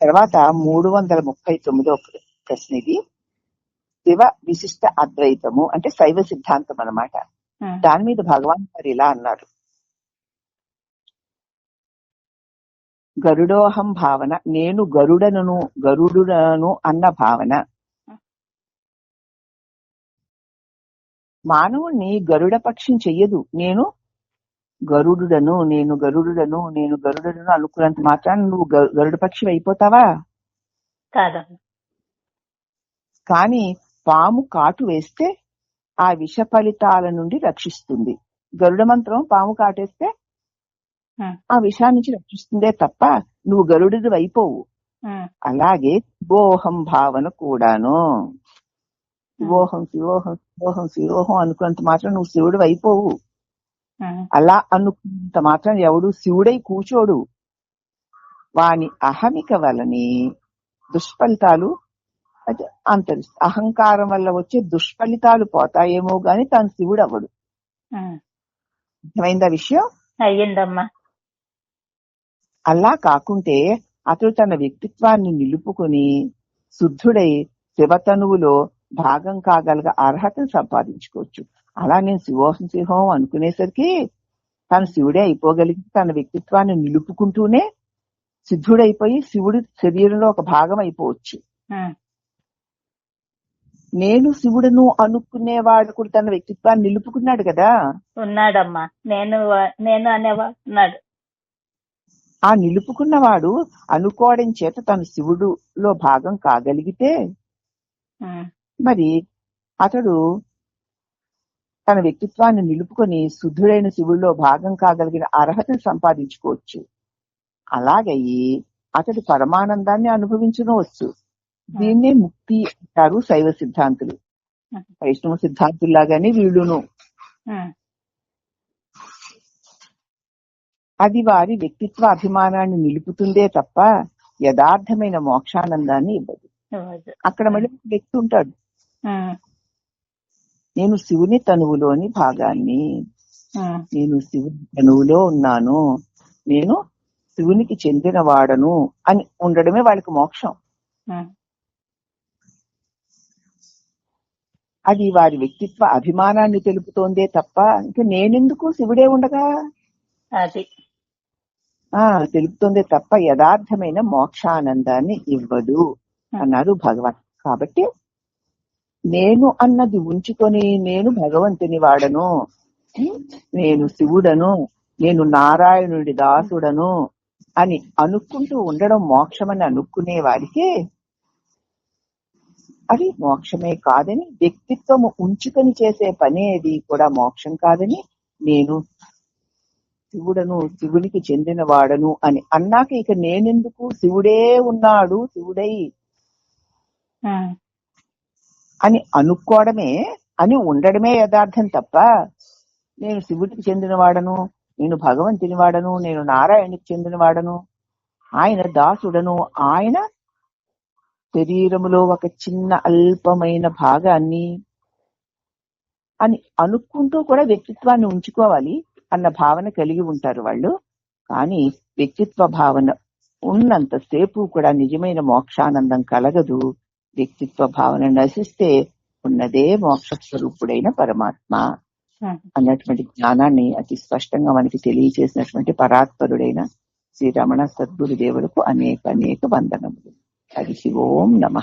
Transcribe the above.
తర్వాత మూడు వందల ముప్పై తొమ్మిదో ప్రశ్న ఇది శివ విశిష్ట అద్వైతము అంటే శైవ సిద్ధాంతం అన్నమాట. ఉమ్, దాని మీద భగవాన్ గారు ఇలా అన్నారు. గరుడోహం భావన నేను గరుడను గరుడునను అన్న భావన. మానవుణ్ణి గరుడ పక్షం చెయ్యదు. నేను గరుడుడను నేను గరుడుడను నేను గరుడను అనుకున్నంత మాత్రాన్ని నువ్వు గరుడ పక్షి అయిపోతావా? కాదమ్మా. కానీ పాము కాటు వేస్తే ఆ విష ఫలితాల నుండి రక్షిస్తుంది. గరుడ మంత్రం పాము కాటేస్తే ఆ. విషాన్ని నుంచి రక్షిస్తుందే తప్ప నువ్వు గరుడు అయిపోవు. అలాగే శివోహం భావన కూడాను. శివోహం శివోహం శివోహం శివోహం అనుకున్నంత మాత్రం నువ్వు శివుడు అయిపోవు. అలా అనుకున్నంత మాత్రం ఎవడు శివుడై కూచోడు. వాని అహమిక వలని దుష్ఫలితాలు అదే అంతరి అహంకారం వల్ల వచ్చే దుష్ఫలితాలు పోతాయేమో గాని తాను శివుడు అవ్వడు. అర్థమైందా విషయం? అయ్యిందమ్మా. అలా కాకుంటే అతడు తన వ్యక్తిత్వాన్ని నిలుపుకొని శుద్ధుడై శివతనువులో భాగం కాగలగ అర్హతను సంపాదించుకోవచ్చు. అలా నేను శివోహం శివోహం అనుకునేసరికి తను శివుడే అయిపోగలిగి తన వ్యక్తిత్వాన్ని నిలుపుకుంటూనే సిద్ధుడైపోయి శివుడి శరీరంలో ఒక భాగం అయిపోవచ్చు. నేను శివుడును అనుకునేవాడు కూడా తన వ్యక్తిత్వాన్ని నిలుపుకున్నాడు కదా? ఉన్నాడమ్మా. నేను నేను అనేవాడు ఉన్నాడు. ఆ నిలుపుకున్నవాడు అనుకోవడం చేత తను శివుడులో భాగం కాగలిగితే మరి అతడు తన వ్యక్తిత్వాన్ని నిలుపుకొని శుద్ధుడైన శివుడిలో భాగం కాగలిగిన అర్హతను సంపాదించుకోవచ్చు. అలాగయి అతడు పరమానందాన్ని అనుభవించవచ్చు దీన్నే ముక్తి అంటారు శైవ సిద్ధాంతులు. వైష్ణవ సిద్ధాంతుల్లాగానే వీళ్ళును. అది వారి వ్యక్తిత్వ అభిమానాన్ని నిలుపుతుందే తప్ప యథార్థమైన మోక్షానందాన్ని ఇవ్వదు. అక్కడ మళ్ళీ వ్యక్తి ఉంటాడు. నేను శివుని తనువులోని భాగాన్ని. నేను శివుని తనువులో ఉన్నాను. నేను శివునికి చెందిన వాడను అని ఉండడమే వాళ్ళకి మోక్షం. అది వారి వ్యక్తిత్వ అభిమానాన్ని తెలుపుతోందే తప్ప ఇంకా నేనెందుకు శివుడే ఉండగా? అది. ఆ తెలుపుతోందే తప్ప యథార్థమైన మోక్షానందాన్ని ఇవ్వదు అన్నారు భగవాన్ కాబట్టి నేను అన్నది ఉంచుకొని నేను భగవంతుని వాడను. నేను శివుడను నేను నారాయణుడి దాసుడను అని అనుకుంటూ ఉండడం మోక్షమని అనుకునే వారికే అది మోక్షమే కాదని వ్యక్తిత్వము ఉంచుకొని చేసే పనేది కూడా మోక్షం కాదని నేను శివుడను శివునికి చెందిన వాడను అని అన్నాక ఇక నేనెందుకు? శివుడే ఉన్నాడు శివుడై అని అనుకోవడమే అని ఉండడమే యథార్థం తప్ప నేను శివుడికి చెందిన వాడను నేను భగవంతుని వాడను నేను నారాయణునికి చెందిన వాడను ఆయన దాసుడను ఆయన శరీరములో ఒక చిన్న అల్పమైన భాగాన్ని అని అనుకుంటూ కూడా వ్యక్తిత్వాన్ని ఉంచుకోవాలి అన్న భావన కలిగి ఉంటారు వాళ్ళు. కానీ వ్యక్తిత్వ భావన ఉన్నంతసేపు కూడా నిజమైన మోక్షానందం కలగదు. వ్యక్తిత్వ భావన నశిస్తే ఉన్నదే మోక్ష స్వరూపుడైన పరమాత్మ అన్నటువంటి జ్ఞానాన్ని అతి స్పష్టంగా మనకి తెలియచేసినటువంటి పరాత్పరుడైన శ్రీ రమణ సద్గురు దేవులకు అనేక అనేక వందనములు. హరి ఓం నమ.